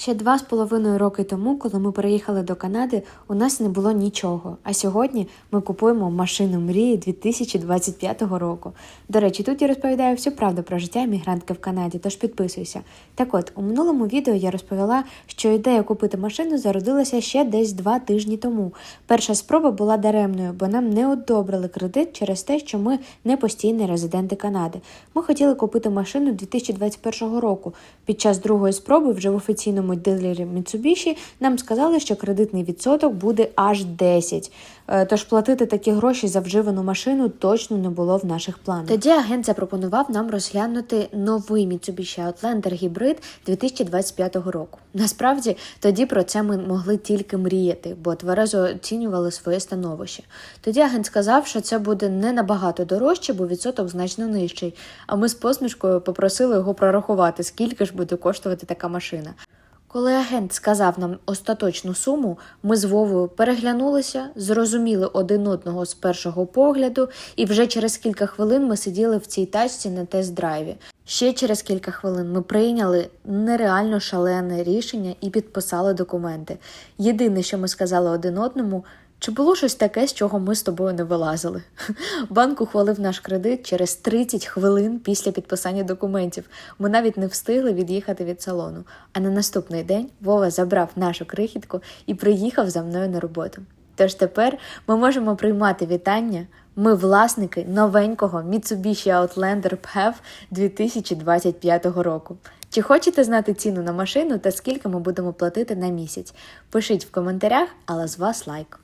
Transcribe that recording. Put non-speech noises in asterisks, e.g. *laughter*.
Ще два з половиною роки тому, коли ми переїхали до Канади, у нас не було нічого. А сьогодні ми купуємо машину мрії 2025 року. До речі, тут я розповідаю всю правду про життя емігрантки в Канаді, тож підписуйся. Так от, у минулому відео я розповіла, що ідея купити машину зародилася ще десь два тижні тому. Перша спроба була даремною, бо нам не одобрили кредит через те, що ми не постійні резиденти Канади. Ми хотіли купити машину 2021 року. Під час другої спроби вже в офіційному дилері Mitsubishi нам сказали, що кредитний відсоток буде аж 10. Е, Тож платити такі гроші за вживану машину точно не було в наших планах. Тоді агент запропонував нам розглянути новий Mitsubishi Outlander Hybrid 2025 року. Насправді тоді про це ми могли тільки мріяти, бо тверезо оцінювали своє становище. Тоді агент сказав, що це буде не набагато дорожче, бо відсоток значно нижчий. А ми з посмішкою попросили його прорахувати, скільки ж буде коштувати така машина. Коли агент сказав нам остаточну суму, ми з Вовою переглянулися, зрозуміли один одного з першого погляду, і вже через кілька хвилин ми сиділи в цій тачці на тест-драйві. Ще через кілька хвилин ми прийняли нереально шалене рішення і підписали документи. Єдине, що ми сказали один одному. Чи було щось таке, з чого ми з тобою не вилазили? *laughs* Банк ухвалив наш кредит через 30 хвилин після підписання документів. Ми навіть не встигли від'їхати від салону. А на наступний день Вова забрав нашу крихітку і приїхав за мною на роботу. Тож тепер ми можемо приймати вітання. Ми власники новенького Mitsubishi Outlander PHEV 2025 року. Чи хочете знати ціну на машину та скільки ми будемо платити на місяць? Пишіть в коментарях, але з вас лайк.